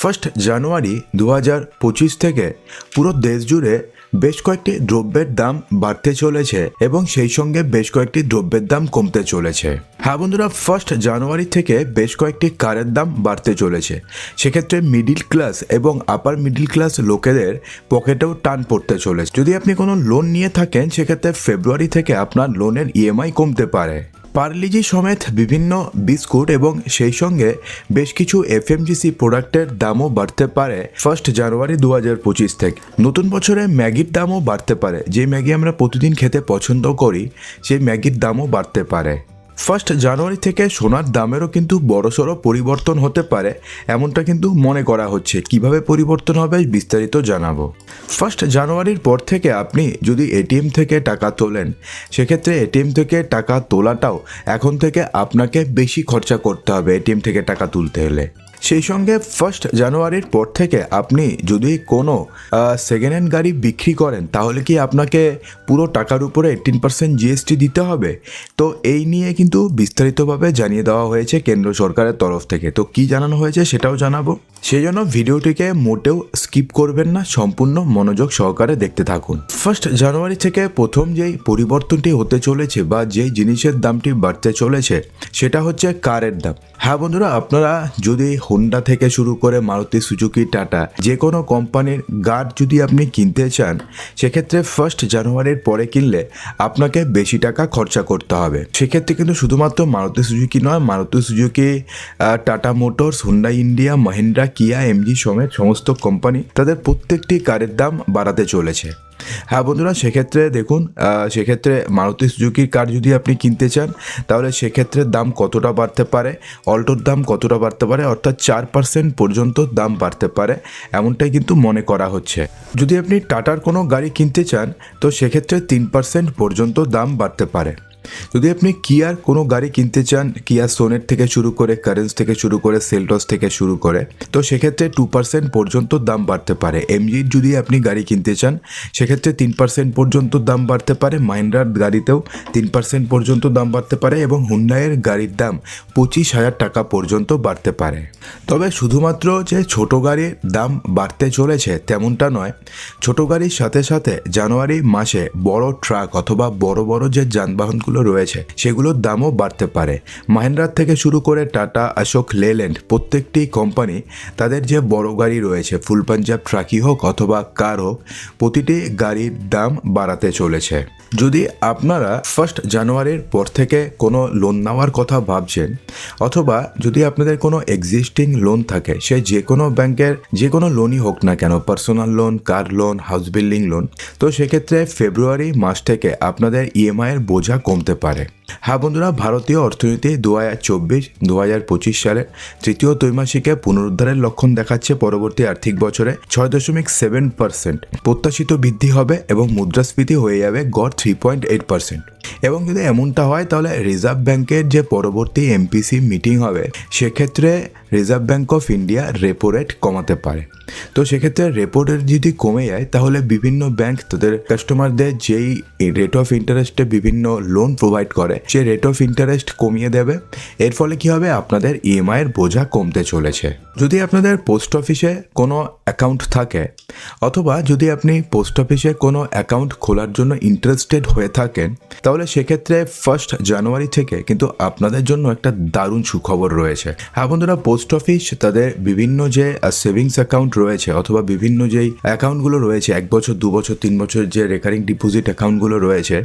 First January দু হাজার পঁচিশ থেকে পুরো দেশ জুড়ে বেশ কয়েকটি দ্রব্যের দাম বাড়তে চলেছে এবং সেই সঙ্গে বেশ কয়েকটি দ্রব্যের দাম কমতে চলেছে। হ্যাঁ বন্ধুরা, ফার্স্ট জানুয়ারি থেকে বেশ কয়েকটি কারের দাম বাড়তে চলেছে। সেক্ষেত্রে মিডিল ক্লাস এবং আপার মিডিল ক্লাস লোকেদের পকেটেও টান পড়তে চলেছে। যদি আপনি কোনো লোন নিয়ে থাকেন, সেক্ষেত্রে ফেব্রুয়ারি থেকে আপনার লোনের ইএমআই কমতে পারে। পার্লিজি সমেত বিভিন্ন বিস্কুট এবং সেই সঙ্গে বেশ কিছু এফ এফএমজিসি প্রোডাক্টের দামও বাড়তে পারে ফার্স্ট জানুয়ারি দু হাজার পঁচিশ থেকে। নতুন বছরে ম্যাগির দামও বাড়তে পারে। যে ম্যাগি আমরা প্রতিদিন খেতে পছন্দ করি, সেই ম্যাগির দামও বাড়তে পারে। ফার্স্ট জানুয়ারি থেকে সোনার দামেরও কিন্তু বড়সড় পরিবর্তন হতে পারে, এমনটা কিন্তু মনে করা হচ্ছে। কীভাবে পরিবর্তন হবে বিস্তারিত জানাব। ফার্স্ট জানুয়ারির পর থেকে আপনি যদি এটিএম থেকে টাকা তোলেন, সেক্ষেত্রে এটিএম থেকে টাকা তোলাটাও এখন থেকে আপনাকে বেশি খরচা করতে হবে এটিএম থেকে টাকা তুলতে হলে। সেই সঙ্গে ফার্স্ট জানুয়ারির পর থেকে আপনি যদি কোনো সেকেন্ড হ্যান্ড গাড়ি বিক্রি করেন, তাহলে কি আপনাকে পুরো টাকার উপরে এইটিন পার্সেন্ট জিএসটি দিতে হবে? তো এই নিয়ে কিন্তু বিস্তারিতভাবে জানিয়ে দেওয়া হয়েছে কেন্দ্র সরকারের তরফ থেকে। তো কি জানানো হয়েছে সেটাও জানাব। সেই জন্য ভিডিওটিকে মোটেও স্কিপ করবেন না, সম্পূর্ণ মনোযোগ সহকারে দেখতে থাকুন। ফার্স্ট জানুয়ারি থেকে প্রথম যেই পরিবর্তনটি হতে চলেছে বা যেই জিনিসের দামটি বাড়তে চলেছে, সেটা হচ্ছে কারের দাম। হ্যাঁ বন্ধুরা, আপনারা যদি হোন্ডা থেকে শুরু করে মারুতি সুজুকি টাটা যে কোনো কোম্পানির গার্ড যদি আপনি কিনতে চান, সেক্ষেত্রে ফার্স্ট জানুয়ারির পরে কিনলে আপনাকে বেশি টাকা খরচা করতে হবে। সেক্ষেত্রে কিন্তু শুধুমাত্র মারুতি সুজুকি নয় Maruti Suzuki Tata Motors Honda India Mahindra Kia MG সমেত সমস্ত কোম্পানি তাদের প্রত্যেকটি কারের দাম বাড়াতে চলেছে। হ্যাঁ বন্ধুরা, সেক্ষেত্রে দেখুন সেক্ষেত্রে মারুতি সুজুকির কার যদি আপনি কিনতে চান, তাহলে সেক্ষেত্রে দাম কতটা বাড়তে পারে? অল্টোর দাম কতটা বাড়তে পারে? অর্থাৎ চার পার্সেন্ট পর্যন্ত দাম বাড়তে পারে, এমনটাই কিন্তু মনে করা হচ্ছে। যদি আপনি টাটার কোনো গাড়ি কিনতে চান, তো সেক্ষেত্রে তিন পার্সেন্ট পর্যন্ত দাম বাড়তে পারে। যদি আপনি কিয়ার কোনো গাড়ি কিনতে চান কিয়া সোনেট থেকে শুরু করে কারেন্স থেকে শুরু করে সেলটস থেকে শুরু করে, তো সেক্ষেত্রে টু পার্সেন্ট পর্যন্ত দাম বাড়তে পারে। এমজির যদি আপনি গাড়ি কিনতে চান, সেক্ষেত্রে তিন পার্সেন্ট পর্যন্ত দাম বাড়তে পারে। মাইন্ডার গাড়িতেও তিন পার্সেন্ট পর্যন্ত দাম বাড়তে পারে এবং হুন্ডাইয়ের গাড়ির দাম পঁচিশ হাজার টাকা পর্যন্ত বাড়তে পারে। তবে শুধুমাত্র যে ছোট গাড়ির দাম বাড়তে চলেছে তেমনটা নয়, ছোট গাড়ির সাথে সাথে জানুয়ারি মাসে বড় ট্রাক অথবা বড় বড় যে যানবাহনগুলো রয়েছে। সেগুলোর দামও বাড়তে পারে। মাহিন্দ্রার থেকে শুরু করে টাটা, অশোক, লেল্যান্ড প্রত্যেকটি কোম্পানি তাদের যে বড় গাড়ি রয়েছে, ফুল পাঞ্জাব ট্রাকই হোক অথবা কার হোক, প্রতিটি গাড়ির দাম বাড়াতে চলেছে। যদি আপনারা ফার্স্ট জানুয়ারির পর থেকে কোনো লোন নেওয়ার কথা ভাবছেন, অথবা যদি আপনাদের কোনো এক্সিস্টিং লোন থাকে, সে যে কোনো ব্যাংকের যে কোনো লোনই হোক না কেন personal loan car loan house building loan তো সেক্ষেত্রে ফেব্রুয়ারি মাস থেকে আপনাদের ইএমআইয়ের বোঝা কমতে পারে। হ্যাঁ বন্ধুরা, ভারতীয় অর্থনীতি দু হাজার চব্বিশ দু হাজার পঁচিশ সালে তৃতীয় ত্রৈমাসিকে পুনরুদ্ধারের লক্ষণ দেখাচ্ছে পরবর্তী আর্থিক বছরে ছয় দশমিক সেভেন পার্সেন্ট। প্রত্যাশিত বৃদ্ধি হবে এবং মুদ্রাস্ফীতি হয়ে যাবে গড় থ্রি পয়েন্ট এইট পার্সেন্ট। এবং যদি এমনটা হয়, তাহলে রিজার্ভ ব্যাংকের যে পরবর্তী এমপিসি মিটিং হবে, সেক্ষেত্রে Reserve Bank of India repo rate কমাতে পারে। তো সেক্ষেত্রে রেপো রেট যদি কমে যায়, তাহলে বিভিন্ন ব্যাংক তাদের কাস্টমারদের যেই রেট অফ ইন্টারেস্টে বিভিন্ন লোন প্রোভাইড করে সেই রেট অফ ইন্টারেস্ট কমিয়ে দেবে। এর ফলে কি হবে? আপনাদের ইএমআই এর বোঝা কমতে চলেছে। যদি আপনাদের পোস্ট অফিসে কোনো অ্যাকাউন্ট থাকে, অথবা যদি আপনি পোস্ট অফিসে কোনো অ্যাকাউন্ট খোলার জন্য ইন্টারেস্টেড হয়ে থাকেন, তাহলে সেক্ষেত্রে ফার্স্ট জানুয়ারি থেকে কিন্তু আপনাদের জন্য একটা দারুণ সুখবর রয়েছে। হ্যাঁ বন্ধুরা পোস্ট অফিস তাদের বিভিন্ন যে সেভিংস অ্যাকাউন্ট রয়েছে, অথবা বিভিন্ন যেই অ্যাকাউন্টগুলো রয়েছে, এক বছর, দু বছর, তিন বছর যে রেকারিং ডিপোজিট অ্যাকাউন্টগুলো রয়েছে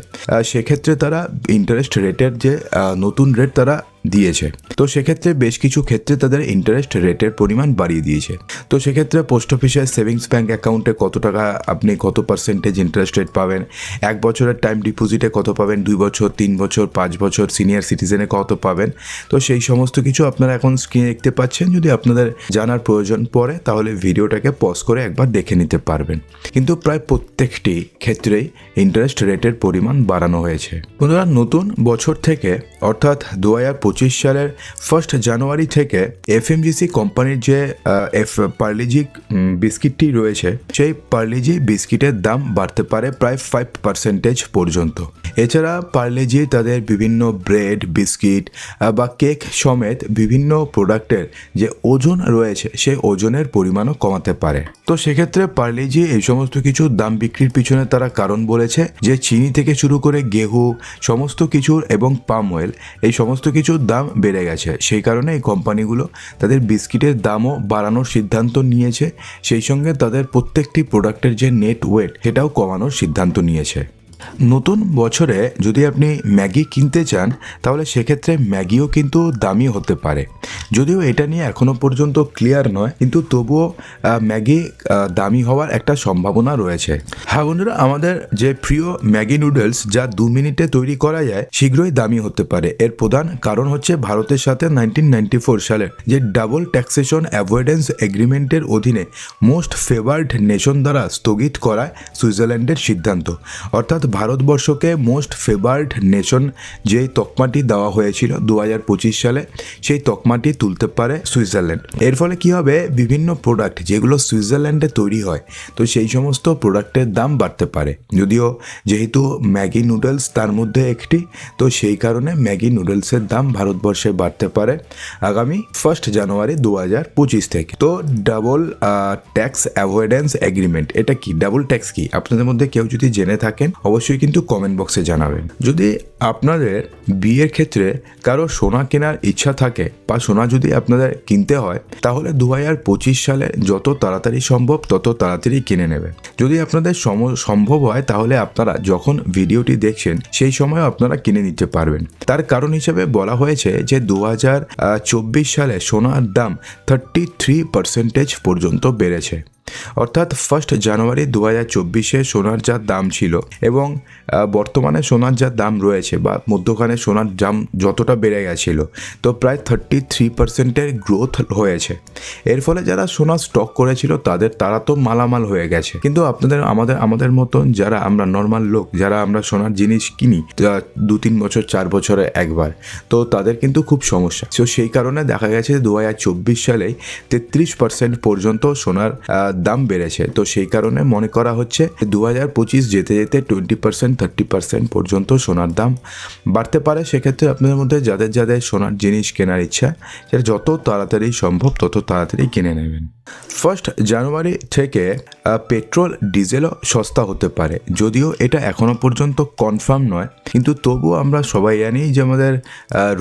সেক্ষেত্রে তারা ইন্টারেস্ট রেটের যে নতুন রেট তারা দিয়েছে। তো সেক্ষেত্রে বেশ কিছু ক্ষেত্রে তাদের ইন্টারেস্ট রেটের পরিমাণ বাড়িয়ে দিয়েছে। তো সেক্ষেত্রে পোস্ট অফিসের সেভিংস ব্যাঙ্ক অ্যাকাউন্টে কত টাকা আপনি কত পার্সেন্টেজ ইন্টারেস্ট রেট পাবেন? এক বছরের টাইম ডিপোজিটে কত পাবেন? দুই বছর, তিন বছর, পাঁচ বছর সিনিয়র সিটিজেনে কত পাবেন? তো সেই সমস্ত কিছু আপনারা এখন স্ক্রিনে দেখতে পাচ্ছেন। যদি আপনাদের জানার প্রয়োজন পড়ে, তাহলে ভিডিওটাকে পজ করে একবার দেখে নিতে পারবেন। কিন্তু প্রায় প্রত্যেকটি ক্ষেত্রেই ইন্টারেস্ট রেটের পরিমাণ বাড়ানো হয়েছে। বন্ধুরা, নতুন বছর থেকে, অর্থাৎ দু হাজার পঁচিশ সালের ফার্স্ট জানুয়ারি থেকে এফএমজিসি কোম্পানির যে এফ পার্লিজি বিস্কিটটি রয়েছে, সেই পার্লিজি বিস্কিটের দাম বাড়তে পারে প্রায় ফাইভ পার্সেন্টেজ পর্যন্ত। এছাড়া পার্লেজি তাদের বিভিন্ন ব্রেড বিস্কিট বা কেক সমেত বিভিন্ন প্রোডাক্টের যে ওজন রয়েছে, সেই ওজনের পরিমাণও কমাতে পারে। তো সেক্ষেত্রে পার্লেজি এই সমস্ত কিছু দাম বিক্রির পিছনে তারা কারণ বলেছে যে, চিনি থেকে শুরু করে গেহু, সমস্ত কিছুর এবং পাম অয়েল এই সমস্ত কিছুর দাম বেড়ে গেছে। সেই কারণে এই কোম্পানিগুলো তাদের বিস্কিটের দামও বাড়ানোর সিদ্ধান্ত নিয়েছে। সেই সঙ্গে তাদের প্রত্যেকটি প্রোডাক্টের যে নেট ওয়েট সেটাও কমানোর সিদ্ধান্ত নিয়েছে। নতুন বছরে যদি আপনি ম্যাগি কিনতে চান, তাহলে সেক্ষেত্রে ম্যাগিও কিন্তু দামি হতে পারে। যদিও এটা নিয়ে এখনও পর্যন্ত ক্লিয়ার নয়, কিন্তু তবুও ম্যাগি দামি হওয়ার একটা সম্ভাবনা রয়েছে। হ্যাঁ বন্ধুরা, আমাদের যে প্রিয় ম্যাগি নুডলস যা দু মিনিটে তৈরি করা যায়, শীঘ্রই দামি হতে পারে। এর প্রধান কারণ হচ্ছে ভারতের সাথে নাইনটিন নাইনটি ফোর সালের যে ডাবল ট্যাক্সেশন অ্যাভয়েডেন্স এগ্রিমেন্টের অধীনে মোস্ট ফেভার্ড নেশন দ্বারা স্থগিত করায় সুইজারল্যান্ডের সিদ্ধান্ত। অর্থাৎ ভারতবর্ষকে মোস্ট ফেভার্ড নেশন যে তকমাটি দেওয়া হয়েছিল দু হাজার পঁচিশ সালে, সেই তকমাটি তুলতে পারে সুইজারল্যান্ড। এর ফলে কি হবে? বিভিন্ন প্রোডাক্ট যেগুলো সুইজারল্যান্ডে তৈরি হয়, তো সেই সমস্ত প্রোডাক্টের দাম বাড়তে পারে। যদিও যেহেতু ম্যাগি নুডলস তার মধ্যে একটি, তো সেই কারণে ম্যাগি নুডলসের দাম ভারতবর্ষে বাড়তে পারে আগামী ফার্স্ট জানুয়ারি দু হাজার পঁচিশ থেকে। তো ডাবল ট্যাক্স অ্যাভয়েডেন্স এগ্রিমেন্ট এটা কি? ডাবল ট্যাক্স কি? আপনাদের মধ্যে কেউ যদি জেনে থাকেন, অবশ্যই কিন্তু কমেন্ট বক্সে জানাবেন। যদি আপনাদের বিয়ের ক্ষেত্রে কারও সোনা কেনার ইচ্ছা থাকে বা সোনা যদি আপনাদের কিনতে হয়, তাহলে দু হাজার পঁচিশ সালে যত তাড়াতাড়ি সম্ভব তত তাড়াতাড়ি কিনে নেবেন যদি আপনাদের সম- সম্ভব হয়, তাহলে আপনারা যখন ভিডিওটি দেখছেন, সেই সময় আপনারা কিনে নিতে পারবেন। তার কারণ হিসেবে বলা হয়েছে যে দু হাজার চব্বিশ সালে সোনার দাম থার্টি থ্রি পার্সেন্টেজ পর্যন্ত বেড়েছে। অর্থাৎ ফার্স্ট জানুয়ারি দু হাজার চব্বিশে সোনার যা দাম ছিল এবং বর্তমানে সোনার যা দাম রয়েছে বা মধ্যখানে সোনার দাম যতটা বেড়ে গেছিল, তো প্রায় থার্টি থ্রি পার্সেন্টের গ্রোথ হয়েছে। এর ফলে যারা সোনা স্টক করেছিল তাদের, তারা তো মালামাল হয়ে গেছে। কিন্তু আপনাদের, আমাদের আমাদের মতন যারা আমরা নর্মাল লোক, যারা আমরা সোনার জিনিস কিনি দু তিন বছর, চার বছরে একবার, তো তাদের কিন্তু খুব সমস্যা। তো সেই কারণে দেখা গেছে দু হাজার চব্বিশ সালেই তেত্রিশ পার্সেন্ট পর্যন্ত সোনার আহ, দাম বেড়েছে। তো সেই কারণে মনে করা হচ্ছে দু হাজার পঁচিশ যেতে যেতে টোয়েন্টি পার্সেন্ট থার্টি পার্সেন্ট পর্যন্ত সোনার দাম বাড়তে পারে। সেক্ষেত্রে আপনাদের মধ্যে যাদের যাদের সোনার জিনিস কেনার ইচ্ছা সেটা যত তাড়াতাড়ি সম্ভব তত তাড়াতাড়ি কিনে নেবেন। ফার্স্ট জানুয়ারি থেকে পেট্রোল ডিজেলও সস্তা হতে পারে। যদিও এটা এখনও পর্যন্ত কনফার্ম নয়, কিন্তু তবুও আমরা সবাই জানি যে আমাদের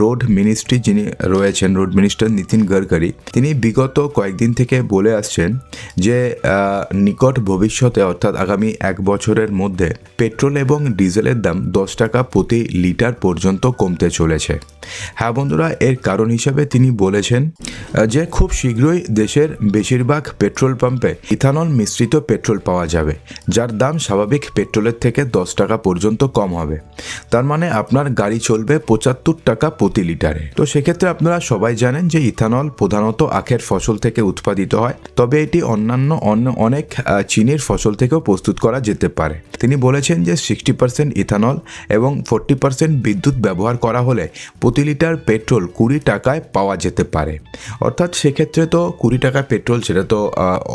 রোড মিনিস্ট্রি যিনি রয়েছেন রোড মিনিস্টার নীতিন গডকরি, তিনি বিগত কয়েকদিন থেকে বলে আসছেন যে নিকট ভবিষ্যতে, অর্থাৎ আগামী এক বছরের মধ্যে পেট্রোল এবং ডিজেলের দাম দশ টাকা প্রতি লিটার পর্যন্ত কমতে চলেছে। হ্যাঁ বন্ধুরা, এর কারণ হিসাবে তিনি বলেছেন যে খুব শীঘ্রই দেশের বেশিরভাগ পেট্রোল পাম্পে ইথানল মিশ্রিত পেট্রোল পাওয়া যাবে, যার দাম স্বাভাবিক পেট্রোলের থেকে দশ টাকা পর্যন্ত কম হবে। তার মানে আপনার গাড়ি চলবে পঁচাত্তর টাকা প্রতি লিটারে। তো সেক্ষেত্রে আপনারা সবাই জানেন যে ইথানল প্রধানত আখের ফসল থেকে উৎপাদিত হয়, তবে এটি অন্যান্য অন্য অনেক চিনির ফসল থেকেও প্রস্তুত করা যেতে পারে। তিনি বলেছেন যে সিক্সটি পার্সেন্ট ইথানল এবং ফোরটি পার্সেন্ট বিদ্যুৎ ব্যবহার করা হলে প্রতি লিটার পেট্রোল কুড়ি টাকায় পাওয়া যেতে পারে। অর্থাৎ সেক্ষেত্রে তো কুড়ি টাকা পেট্রোল সেটা তো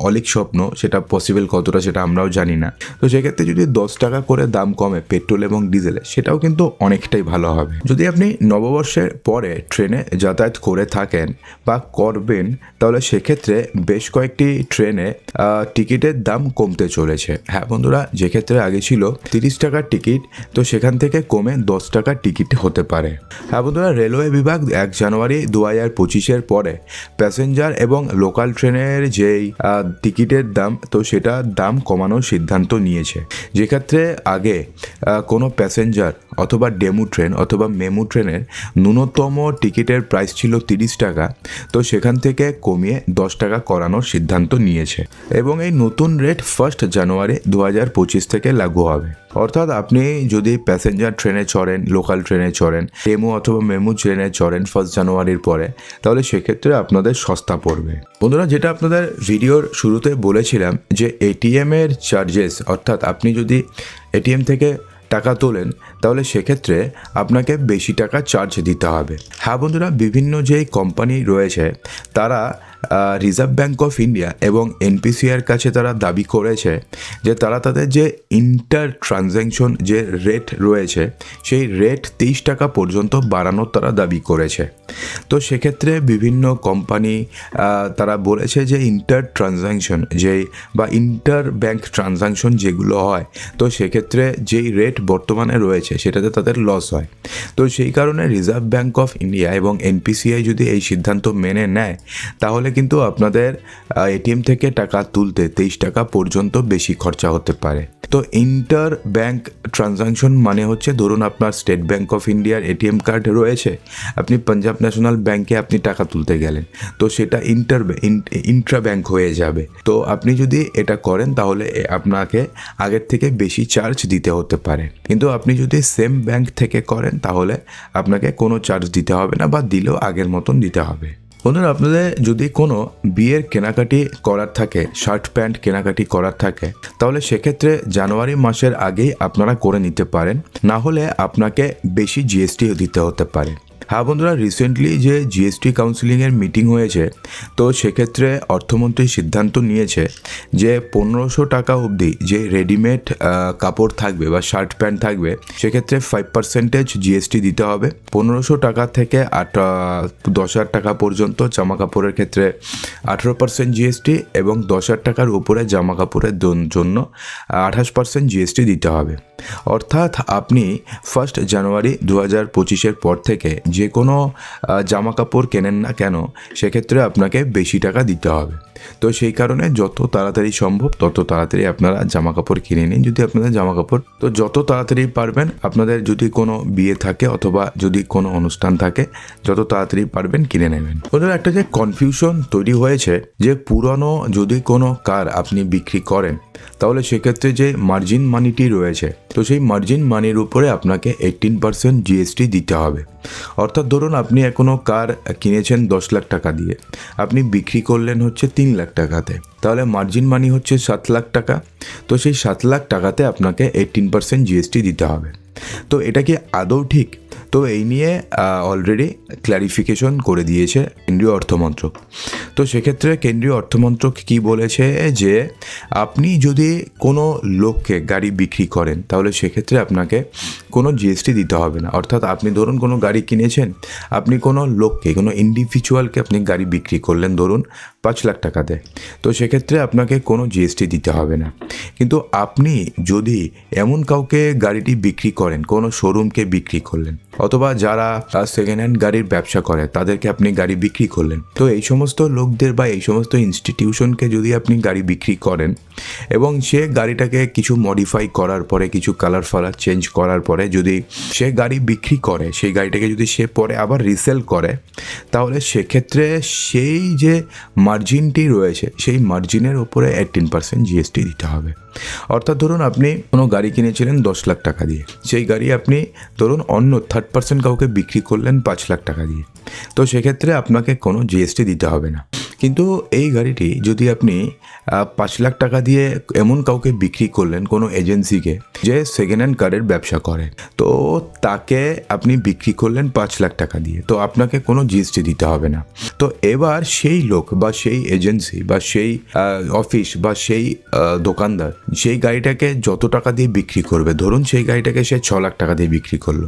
অলিক স্বপ্ন, সেটা পসিবল কতটা সেটা আমরাও জানি না। তো সেক্ষেত্রে যদি দশ টাকা করে দাম কমে পেট্রোল এবং ডিজেলে, সেটাও কিন্তু অনেকটাই ভালো হবে। যদি আপনি নববর্ষের পরে ট্রেনে যাতায়াত করে থাকেন বা করবেন, তাহলে সেক্ষেত্রে বেশ কয়েকটি ট্রেনে টিকিটের দাম কমতে চলেছে। হ্যাঁ বন্ধুরা যে ক্ষেত্রে আগে ছিল তিরিশ টাকার টিকিট, তো সেখান থেকে কমে দশ টাকার টিকিট হতে পারে। হ্যাঁ বন্ধুরা, রেলওয়ে বিভাগ এক জানুয়ারি দু হাজার পঁচিশের পরে প্যাসেঞ্জার এবং লোকাল ট্রেনের যেই টিকিটের দাম, তো সেটা দাম কমানোর সিদ্ধান্ত নিয়েছে। যেক্ষেত্রে আগে কোনো প্যাসেঞ্জার অথবা ডেমু ট্রেন অথবা মেমু ট্রেনের ন্যূনতম টিকিটের প্রাইস ছিল তিরিশ টাকা, তো সেখান থেকে কমিয়ে দশ টাকা করানোর সিদ্ধান্ত নিয়েছে। এবং এই নতুন রেট ফার্স্ট জানুয়ারি দু হাজার পঁচিশ থেকে লাগু হবে। অর্থাৎ আপনি যদি প্যাসেঞ্জার ট্রেনে চড়েন লোকাল ট্রেনে চড়েন ডেমু অথবা মেমু ট্রেনে চড়েন ফার্স্ট জানুয়ারির পরে, তাহলে সেক্ষেত্রে আপনাদের সস্তা পড়বে। বন্ধুরা, যেটা আপনাদের ভিডিওর শুরুতে বলেছিলাম যে এটিএম এর চার্জেস অর্থাৎ আপনি যদি এটিএম থেকে টাকা তোলেন, তাহলে সেক্ষেত্রে আপনাকে বেশি টাকা চার্জ দিতে হবে। হ্যাঁ বন্ধুরা, বিভিন্ন যেই কোম্পানি রয়েছে, তারা রিজার্ভ ব্যাঙ্ক অফ ইন্ডিয়া এবং এনপিসিআর কাছে তারা দাবি করেছে যে তারা তাদের যে ইন্টার ট্রানজ্যাকশন যে রেট রয়েছে, সেই রেট তেইশ টাকা পর্যন্ত বাড়ানোর তারা দাবি করেছে। তো সেক্ষেত্রে বিভিন্ন কোম্পানি তারা বলেছে যে ইন্টার ট্রানজ্যাকশন যে বা ইন্টার ব্যাঙ্ক ট্রানজ্যাকশন যেগুলো হয়, তো সেক্ষেত্রে যেই রেট বর্তমানে রয়েছে, সেটাতে তাদের লস হয়। তো সেই কারণে রিজার্ভ ব্যাঙ্ক অফ ইন্ডিয়া এবং এনপিসিআই যদি এই সিদ্ধান্ত মেনে নেয়, তাহলে কিন্তু আপনাদের এটিএম থেকে টাকা তুলতে তেইশ টাকা পর্যন্ত বেশি খরচা হতে পারে। তো ইন্টার ব্যাঙ্ক ট্রানজাকশন মানে হচ্ছে, ধরুন আপনার স্টেট ব্যাঙ্ক অফ ইন্ডিয়ার এটিএম কার্ড রয়েছে, আপনি পাঞ্জাব ন্যাশনাল ব্যাঙ্কে আপনি টাকা তুলতে গেলেন, তো সেটা ইন্টার ইন্ট্রা ব্যাঙ্ক হয়ে যাবে। তো আপনি যদি এটা করেন, তাহলে আপনাকে আগের থেকে বেশি চার্জ দিতে হতে পারে। কিন্তু আপনি যদি সেম ব্যাঙ্ক থেকে করেন, তাহলে আপনাকে কোনো চার্জ দিতে হবে না বা দিলেও আগের মতন দিতে হবে। বন্ধুরা, আপনাদের যদি কোনো বিয়ের কেনাকাটি করার থাকে, শার্ট প্যান্ট কেনাকাটি করার থাকে, তাহলে সেক্ষেত্রে জানুয়ারি মাসের আগেই আপনারা করে নিতে পারেন। না হলে আপনাকে বেশি জিএসটি দিতে হতে পারে। হ্যাঁ বন্ধুরা রিসেন্টলি যে জিএসটি কাউন্সিলিংয়ের মিটিং হয়েছে, তো সেক্ষেত্রে অর্থমন্ত্রী সিদ্ধান্ত নিয়েছে যে পনেরোশো টাকা অবধি যে রেডিমেড কাপড় থাকবে বা শার্ট প্যান্ট থাকবে, সেক্ষেত্রে ফাইভ পার্সেন্টেজ জিএসটি দিতে হবে। পনেরোশো টাকা থেকে আট দশ হাজার টাকা পর্যন্ত জামা কাপড়ের ক্ষেত্রে আঠেরো পার্সেন্ট জিএসটি এবং দশ হাজার টাকার উপরে জামা কাপড়ের জন্য আঠাশ পার্সেন্ট জিএসটি দিতে হবে। অর্থাৎ আপনি ফার্স্ট জানুয়ারি দু হাজার পঁচিশের পর থেকে যে কোনো জামা কাপড় কেনেন না কেন, সেক্ষেত্রে আপনাকে বেশি টাকা দিতে হবে। তো সেই কারণে যত তাড়াতাড়ি সম্ভব তত তাড়াতাড়ি আপনারা জামা কাপড় কিনে নিন। যদি আপনাদের জামা কাপড় তো যত তাড়াতাড়ি পারবেন, আপনাদের যদি কোনো বিয়ে থাকে অথবা যদি কোনো অনুষ্ঠান থাকে, যত তাড়াতাড়ি পারবেন কিনে নেবেন। ওদের একটা যে কনফিউশন তৈরি হয়েছে, যে পুরনো যদি কোনো কার আপনি বিক্রি করেন, তাহলে সেক্ষেত্রে যে মার্জিন মানিটি রয়েছে, তো সেই মার্জিন মানির উপরে আপনাকে এইটিন পার্সেন্ট জিএসটি দিতে হবে। অর্থাৎ ধরুন আপনি এখনও কার কিনেছেন দশ লাখ টাকা দিয়ে। আপনি বিক্রি করলেন হচ্ছে তিন লাখ টাকাতে। তাহলে মার্জিন মানি হচ্ছে সাত লাখ টাকা। তো সেই সাত লাখ টাকাতে আপনাকে এইটিন পার্সেন্ট জিএসটি দিতে হবে। তো এটা কি আদৌ ঠিক? তো এই নিয়ে অলরেডি ক্ল্যারিফিকেশন করে দিয়েছে কেন্দ্রীয় অর্থমন্ত্রক। তো সেক্ষেত্রে কেন্দ্রীয় অর্থমন্ত্রক কি বলেছে যে, আপনি যদি কোনো লোককে গাড়ি বিক্রি করেন, তাহলে সেক্ষেত্রে আপনাকে কোনো জিএসটি দিতে হবে না। অর্থাৎ আপনি ধরুন কোনো গাড়ি কিনেছেন, আপনি কোনো লোককে, কোনো ইন্ডিভিজুয়ালকে আপনি গাড়ি বিক্রি করলেন, ধরুন পাঁচ লাখ টাকাতে তো সেক্ষেত্রে আপনাকে কোনো জিএসটি দিতে হবে না। কিন্তু আপনি যদি এমন কাউকে গাড়িটি বিক্রি করেন, কোনো শোরুমকে বিক্রি করলেন অথবা যারা সেকেন্ড হ্যান্ড গাড়ির ব্যবসা করে, তাদেরকে আপনি গাড়ি বিক্রি করলেন। তো এই সমস্ত লোকদের বা এই সমস্ত ইনস্টিটিউশনকে যদি আপনি গাড়ি বিক্রি করেন এবং সে গাড়িটাকে কিছু মডিফাই করার পরে, কিছু কালার ফালার চেঞ্জ করার পরে যদি সে গাড়ি বিক্রি করে, সেই গাড়িটাকে যদি সে পরে আবার রিসেল করে, তাহলে সেক্ষেত্রে সেই যে মার্জিনটি রয়েছে, সেই মার্জিনের উপরে এইটিন পার্সেন্ট জিএসটি দিতে হবে। অর্থাৎ ধরুন আপনি কোনো গাড়ি কিনেছিলেন দশ লাখ টাকা দিয়ে, সেই গাড়ি আপনি ধরুন অন্য থার্ড পার্সেন্ট কাউকে বিক্রি করলেন পাঁচ লাখ টাকা দিয়ে। তো সেক্ষেত্রে আপনাকে কোনো জিএসটি দিতে হবে না। কিন্তু এই গাড়িটি যদি আপনি পাঁচ লাখ টাকা দিয়ে এমন কাউকে বিক্রি করলেন কোনো এজেন্সিকে যে সেকেন্ড হ্যান্ড কারের ব্যবসা করে, তো তাকে আপনি বিক্রি করলেন পাঁচ লাখ টাকা দিয়ে। তো আপনাকে কোনো জিএসটি দিতে হবে না। তো এবার সেই লোক বা সেই এজেন্সি বা সেই অফিস বা সেই দোকানদার সেই গাড়িটাকে যত টাকা দিয়ে বিক্রি করবে, ধরুন সেই গাড়িটাকে সে ছ লাখ টাকা দিয়ে বিক্রি করল।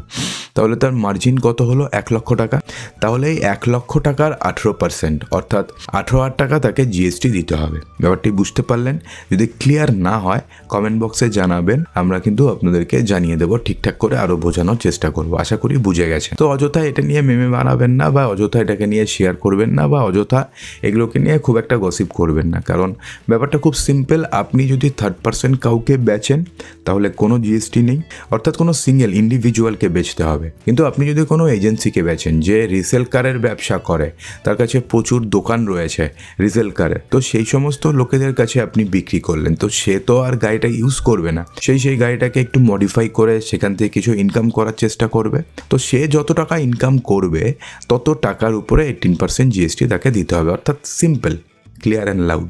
তাহলে তার মার্জিন কত হলো? এক লক্ষ টাকা। তাহলে এই এক লক্ষ টাকার আঠেরো পার্সেন্ট অর্থাৎ আঠেরো হাজার টাকা তাকে জিএসটি দিতে হবে। ব্যাপারটি বুঝতে পারলেন? যদি ক্লিয়ার না হয় কমেন্ট বক্সে জানাবেন। আমরা কিন্তু আপনাদেরকে জানিয়ে দেবো, ঠিকঠাক করে আরও বোঝানোর চেষ্টা করব। আশা করি বুঝে গেছে তো অযথা এটা নিয়ে মেমে বানাবেন না বা অযথা এটাকে নিয়ে শেয়ার করবেন না বা অযথা এগুলোকে নিয়ে খুব একটা গসিপ করবেন না। কারণ ব্যাপারটা খুব সিম্পল আপনি যদি থার্ড পার্সেন্ট কাউকে বেচেন, তাহলে কোনো জিএসটি নেই। অর্থাৎ কোনো সিঙ্গেল ইন্ডিভিজুয়ালকে বেচতে হবে। কিন্তু আপনি যদি কোনো এজেন্সিকে বেছেন যে রিসেল কারের ব্যবসা করে, তার কাছে প্রচুর দোকান রয়েছে রিসেল কারের তো সেই সমস্ত লোকেদের কাছে আপনি বিক্রি করলেন। তো সে তো আর গাড়িটা ইউজ করবে না। সেই সেই গাড়িটাকে একটু মডিফাই করে সেখান থেকে কিছু ইনকাম করার চেষ্টা করবে। তো সে যত টাকা ইনকাম করবে, তত টাকার উপরে এইটিন পার্সেন্ট জিএসটি তাকে দিতে হবে। অর্থাৎ সিম্পল ক্লিয়ার অ্যান্ড লাউড